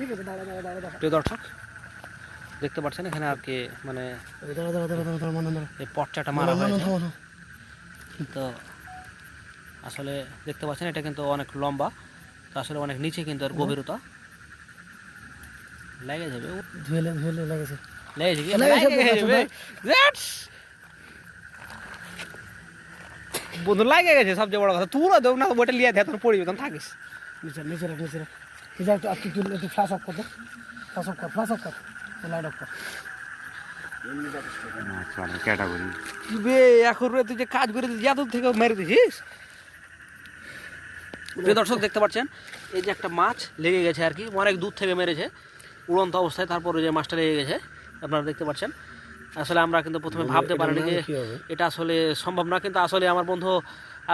প্রিয় দর্শক দেখতে পাচ্ছেন এখানে আর কি মানে ওই দাঁড়া দাঁড়া দাঁড়া দাঁড়া দাঁড়া মনে দাঁড়া এই পটচাটা মারা মনে হয়েছে। থামো থামো তো আসলে দেখতে পাচ্ছেন এটা কিন্তু অনেক লম্বা তো আসলে অনেক নিচে কিন্তু আর গভীরতা। লেগে যাবে ও, ধুয়েলে ধুয়েলে লাগেছে লেগে যাবে লেগে যাবে, লেগে যাবে। That's- বন্ধু লাগে গেছে সবচেয়ে বড় কথা। তুই দেব না ওটা লিয়ে দে তোর পড়বি তখন থাকিস। নিচে নিচে রাখ নিচে রাখ। এই যে একটু একটু একটু একটু ফ্লাশ অফ কর দে। ফ্লাশ অফ কর ফ্লাশ অফ কর। লাইট অফ কর। ক্যাটাগরি বে এখন তুই যে কাজ করে দিস এত থেকে মেরে দিছিস প্রিয় দর্শক দেখতে পাচ্ছেন এই যে একটা মাছ লেগে গেছে আর কি অনেক দূর থেকে মেরেছে উড়ন্ত অবস্থায় তারপরে যে মাছটা লেগে গেছে আপনারা দেখতে পাচ্ছেন। আসলে আমরা কিন্তু প্রথমে ভাবতে পারিনি যে এটা আসলে সম্ভব না কিন্তু আসলে আমার বন্ধু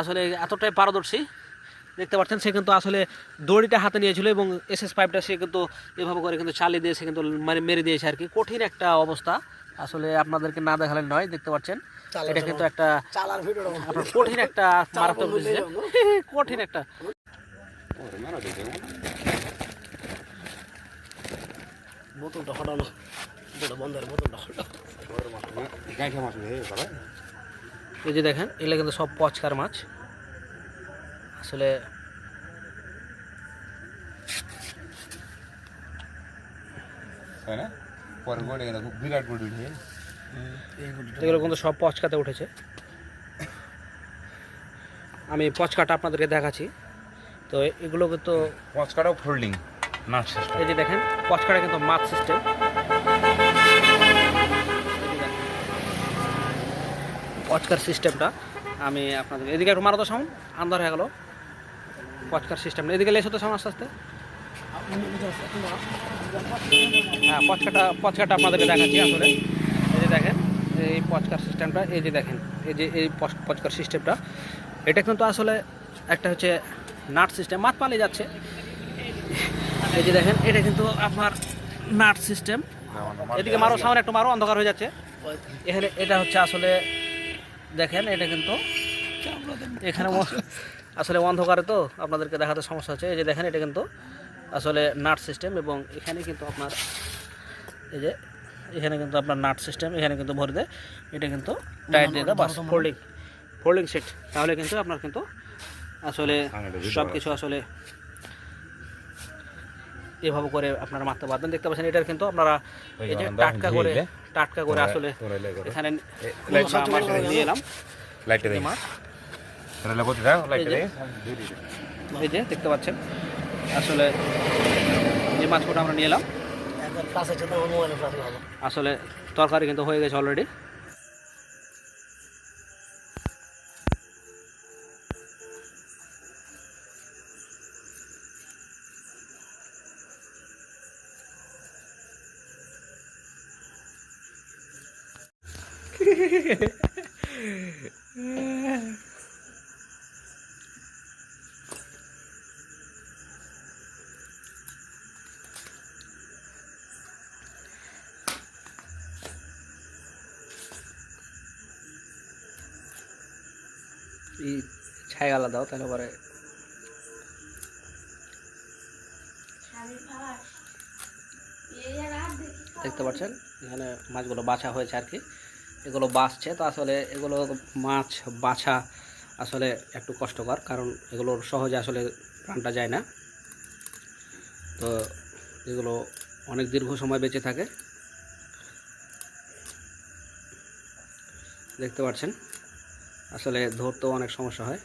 আসলে এতটাই পারদর্শী দেখতে পাচ্ছেন সে কিন্তু আসলে দড়িটা হাতে নিয়েছিল এবং এসএস পাইপটা সে কিন্তু এভাবে করে কিন্তু চালিয়ে দিয়ে সে কিন্তু মানে মেরে দিয়েছে আর কি। কঠিন একটা অবস্থা আসলে আপনাদেরকে না দেখালে নয় দেখতে পাচ্ছেন। এটা কিন্তু একটা আপনার কঠিন একটা মারাত্মক বুঝছে কঠিন একটা। বোতলটা হটানো। এই যে দেখেন এগুলো কিন্তু সব পচকার মাছ। আসলে বিরাট গোড়ে উঠে এগুলো কিন্তু সব পচকাতে উঠেছে। আমি পচকাটা আপনাদেরকে দেখাচ্ছি। তো এগুলো কিন্তু পাঁচ কাটাও ফোল্ডিং নাট সিস্টেম এই যে দেখেন পচকাটা কিন্তু মাছ সিস্টেম পচকার সিস্টেমটা আমি আপনাদের এদিকে একটু মারো তো সাউন্ড আন্দার হয়ে গেল। পচকার সিস্টেম এদিকে লেসো তো সাউন্ড আস্তে। আস্তে হ্যাঁ পচকাটা পচকাটা আপনাদেরকে দেখাচ্ছি আসলে। এই যে দেখেন এই পচকার সিস্টেমটা এই যে দেখেন এই যে এই পচ- পচকার সিস্টেমটা এটা কিন্তু আসলে একটা হচ্ছে নাট সিস্টেম মাছ পালিয়ে যাচ্ছে। এই যে দেখেন এটা কিন্তু আপনার নাট সিস্টেম এদিকে মারো সামনে একটু মারো অন্ধকার হয়ে যাচ্ছে। এখানে এটা হচ্ছে আসলে দেখেন এটা কিন্তু এখানে আসলে অন্ধকারে তো আপনাদেরকে দেখাতে সমস্যা হচ্ছে। এই যে দেখেন এটা কিন্তু আসলে নাট সিস্টেম এবং এখানে কিন্তু আপনার এই যে এখানে কিন্তু আপনার নাট সিস্টেম এখানে কিন্তু ভরে দেয়। এটা কিন্তু টাইট দিয়ে দেয় বাস ফোল্ডিং ফোল্ডিং সেট তাহলে কিন্তু আপনার কিন্তু আসলে সব কিছু আসলে এভাবে করে আপনারা মারতে পারবেন। দেখতে পাচ্ছেন এটার কিন্তু আপনারা এই যে টাটকা করে টাটকা করে আসলে এখানে নিয়ে এলাম। লাইটটা মাছ এই যে। দেখ এই যে দেখতে পাচ্ছেন আসলে যে মাছগুলো আমরা নিয়ে এলাম আসলে তরকারি কিন্তু হয়ে গেছে অলরেডি এই ছাই আলাদা দাও তাহলে পরে দেখতে পাচ্ছেন? এখানে মাছগুলো বাছা হয়েছে আর কি। এগুলো বাছছে তো আসলে এগুলো মাছ বাছা আসলে একটু কষ্টকর কারণ এগুলোর সহজে আসলে প্রাণটা যায় না। তো এগুলো অনেক দীর্ঘ সময় বেঁচে থাকে। দেখতে পাচ্ছেন? আসলে ধরতেও অনেক সমস্যা হয়।